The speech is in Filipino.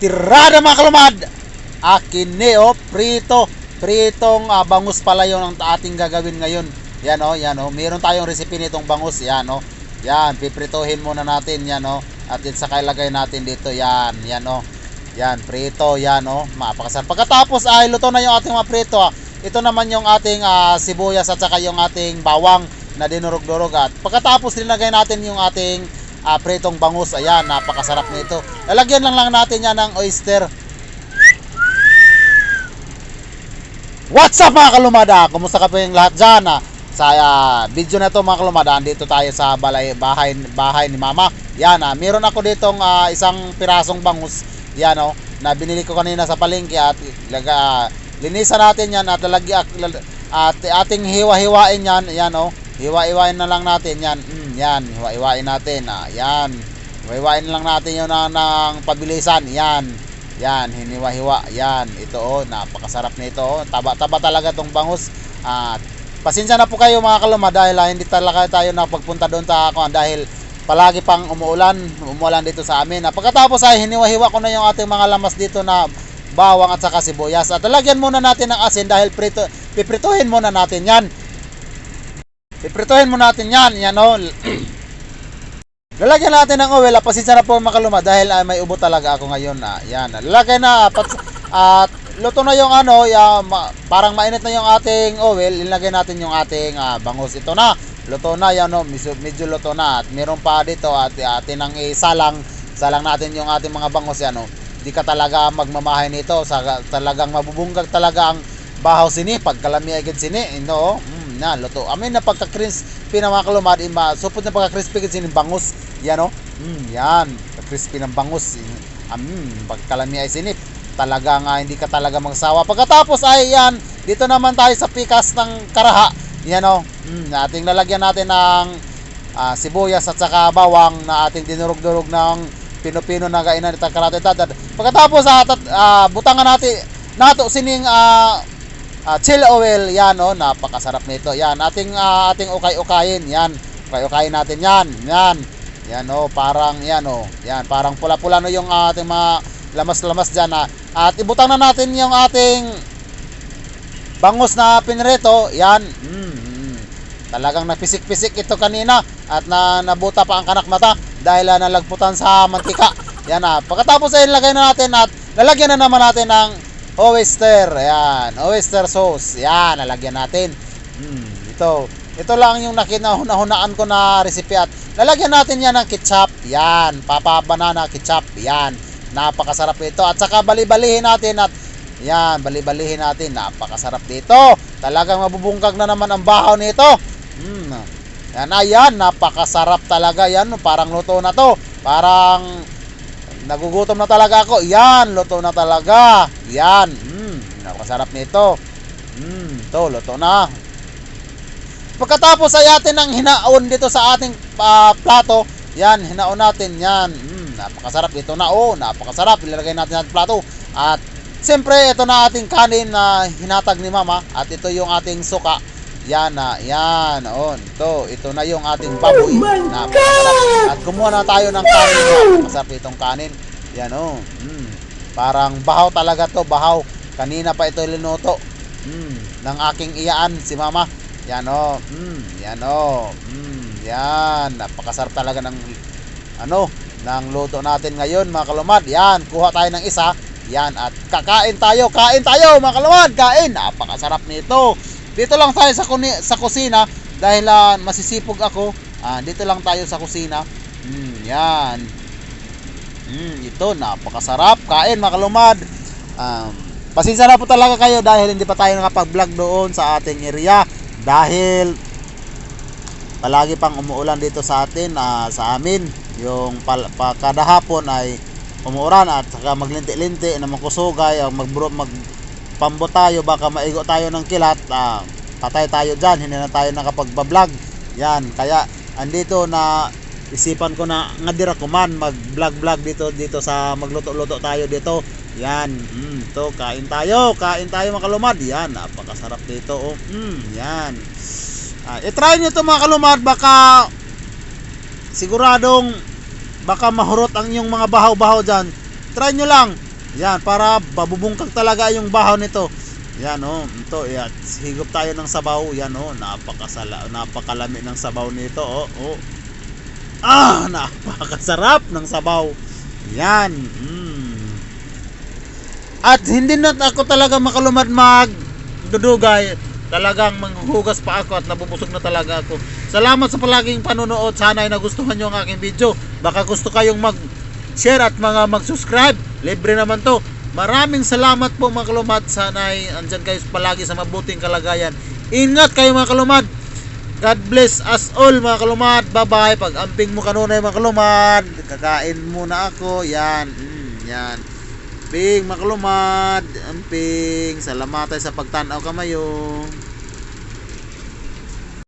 Tirada mga kalumad! Akin ni oh, prito. Pritong ah, bangus pala yun ang ating gagawin ngayon. Yan oh, yan oh. Meron tayong recipe nitong bangus. Yan oh. Yan, pipritohin muna natin yan oh. At yun saka ilagay natin dito. Yan, yan oh. Yan, prito, yan oh. Mapakasarap. Pagkatapos ay luto na yung ating mga prito ah. Ito naman yung ating ah, sibuyas at saka yung ating bawang na dinurog-durog at pagkatapos nilagay natin yung ating ah, pritong bangus. Ayan, napakasarap nito. Lalagyan lang lang natin yan ng oyster. What's up mga kalumada? Kumusta ka po yung lahat dyan? Ah? Sa ah, video na to mga kalumada, andito tayo sa balay, bahay, bahay ni mama. Yan, ah, meron ako ditong ah, isang pirasong bangus. Yan oh, na binili ko kanina sa palengke at laga, linisan natin yan at lalagi at, at ating hiwa-hiwain yan. Yan oh, hiwa-hiwain na lang natin yan. Mm, yan, hiwa-hiwain natin. Ah, yan, hiwa-hiwain lang natin yun ng, ng pabilisan. Yan. Yan, hiniwa-hiwa. Yan, ito oh, napakasarap nito oh. Taba-taba talaga tong bangus. At pasensya na po kayo mga kaluma dahil ah, hindi talaga tayo napagpunta doon sa ako dahil palagi pang umuulan, umuulan dito sa amin. Ah, pagkatapos ay hiniwa-hiwa ko na yung ating mga lamas dito na bawang at saka sibuyas. At lagyan muna natin ng asin dahil prito, piprituhin muna natin yan. Piprituhin muna natin yan. Yan oh. Lalagyan natin ng oil. ah, Pasensya na po makaluma dahil ah, may ubo talaga ako ngayon. Ah, yan. Lalagay na. At, at luto na yung ano. Ya, ma- parang mainit na yung ating oil. Ilagay natin yung ating ah, bangus. Ito na. Luto na yan. No? Medyo, medyo luto na. At meron pa dito. At atin ang isalang. Salang natin yung ating mga bangus. Yan, no? Di ka talaga magmamahay nito. Sa, talagang mabubunggag talaga ang bahaw sini. Pag kalami agad sini. No? Mm, na, luto. Amin na pagka-crispy na mga kalumad. Ima, na pagka-crispy agad sini bangus. Yan o. Mm, yan. Crispy ng bangus. Um, pagkalami ay sinip. Talaga nga hindi ka talaga magsawa. Pagkatapos ay yan. Dito naman tayo sa pikas ng karaha. Yan o. Mm, ating lalagyan natin ng ah, sibuyas at saka bawang na ating dinurog-durog ng pino-pino na kainan itang karate tatad. Pagkatapos ah, tat, ah, butangan natin nato sining ah, ah, chill oil yan oh napakasarap nito yan ating ah, ating ukay-ukayin yan ukay-ukayin natin yan yan yan oh, parang yan oh. Yan, parang pula-pula no yung ating mga lamas-lamas diyan ah. At ibutang na natin yung ating bangus na pinreto. Yan. Mm, mm. Talagang napisik-pisik ito kanina at na nabuta pa ang kanak mata dahil ah, nalagputan sa mantika. Yan ah. Pagkatapos ay ilagay na natin at lalagyan na naman natin ng oyster. Yan, oyster sauce. Yan, lalagyan natin. Mm, ito. Ito lang yung nakinahunaan ko na recipe at lalagyan natin yan ng ketchup. Yan, papa banana ketchup. Yan, napakasarap ito. At saka bali-balihin natin at yan, bali-balihin natin. Napakasarap dito. Talagang mabubungkag na naman ang bahaw nito. Mm. Yan, ayan, napakasarap talaga. Yan, parang luto na to. Parang nagugutom na talaga ako. Yan, luto na talaga. Yan, mm, napakasarap nito. Mm, to, luto na. Pagkatapos ay atin ang hinaon dito sa ating ah, plato. Yan, hinaon natin yan. Mm, napakasarap ito na. Oh, napakasarap. Ilalagay natin sa plato. At siyempre, ito na ating kanin na hinatag ni mama. At ito yung ating suka. Yan na, yan. Oh, ito, ito na yung ating baboy. Napakasarap. At kumuha na tayo ng kanin. Napakasarap itong kanin. Yan oh. Mm, parang bahaw talaga to, bahaw. Kanina pa ito linuto. Mm, ng aking iyaan si mama. Yan o. Mm, yan o. Mm, yan. Napakasarap talaga ng ano, ng luto natin ngayon mga kalumad. Yan, kuha tayo ng isa. Yan at kakain tayo, kain tayo mga kalumad, kain. Napakasarap nito. Dito lang tayo sa kuni, sa kusina dahil ah, masisipog ako. Ah, dito lang tayo sa kusina. Mm, yan. Mm, ito napakasarap. Kain mga kalumad. Um, pasensya na po talaga kayo dahil hindi pa tayo nakapag-vlog doon sa ating area dahil palagi pang umuulan dito sa atin ah, sa amin yung pal, pa, kada hapon ay umuulan at saka maglinti-linti na makusugay o magbro mag pambo tayo baka maigo tayo ng kilat. Ah, patay tayo dyan hindi na tayo nakapagbablog. Yan kaya andito na isipan ko na nga dira ko mag vlog vlog dito dito sa magluto-luto tayo dito. Yan mm, to kain tayo kain tayo mga kalumad. Yan napakasarap dito oh. mm, yan. Ah, i-try nyo to mga kalumad baka siguradong baka mahurot ang inyong mga bahaw-bahaw dyan. Try nyo lang Yan, para babubungkag talaga yung bahaw nito. Yan oh, ito, yan. Higop tayo ng sabaw. Yan oh, napakasala, napakalami ng sabaw nito. Oh, oh. Ah, napakasarap ng sabaw. Yan. Mm. At hindi na ako talaga makalumad mag dudugay. Talagang manghuhugas pa ako at nabubusog na talaga ako. Salamat sa palaging panonood. Sana ay nagustuhan nyo ang aking video. Baka gusto kayong mag-share at mga mag-subscribe. Libre naman to. Maraming salamat po mga kalumad. Sana ay andyan kayo palagi sa mabuting kalagayan. Ingat kayo mga kalumad. God bless us all mga kalumad. Bye-bye. Pag amping mo kanunay mga kalumad, kakain muna ako. Yan. Mm, yan. Amping, mga kalumad. Amping. Salamat sa pagtanaw kamayo.